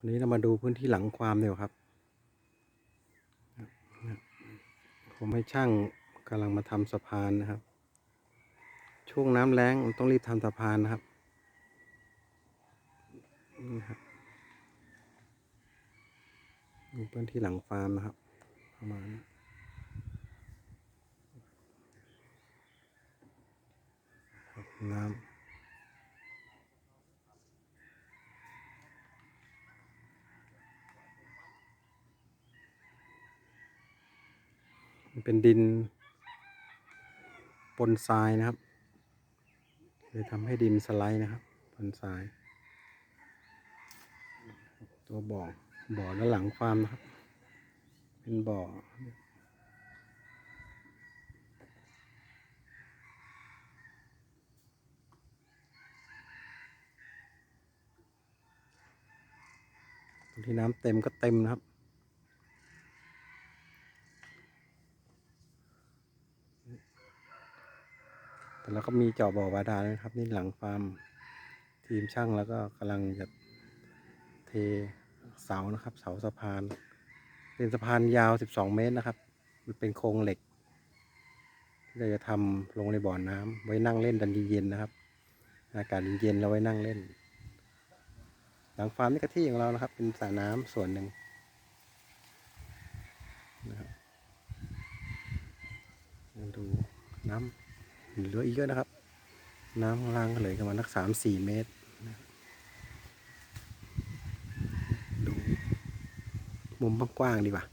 วันนี้เรามาดูพื้นที่หลังความเดียวครับ ผมให้ช่างกำลังมาทำสะพานนะครับ ช่วงน้ำแล้งต้องรีบทำสะพานนะครับนี่ครับนี่พื้นที่หลังฟาร์มนะครับประมาณนี้ครับน้ำ มันเป็นดินปนทรายนะครับเลยทำให้ดินสไลด์นะครับปนทราย ตัวบ่อบ่อด้านหลังฟาร์มนะครับ เป็นบ่อที่น้ำเต็มก็เต็มนะครับ แต่เราก็มีเจาะบ่อบาดาลนะครับนี่หลังฟาร์มทีมช่างแล้วก็กำลังจะเทเสานะครับ เสาสะพาน เป็นสะพานยาว 12 เมตรนะครับ มันเป็นโครงเหล็กที่เราจะทำลงในบ่อน้ำไว้นั่งเล่นดันเย็นๆนะครับ อากาศเย็นๆเราไว้นั่งเล่น หลังฟาร์มนี่ก็ที่ของเรานะครับ เป็นสระน้ำส่วนหนึ่งนะครับดูน้ำ เหลืออีกเยอะนะครับ น้ำข้างล่างก็เลยประมาณนักสามสี่เมตรดูมุมกว้างดีกว่า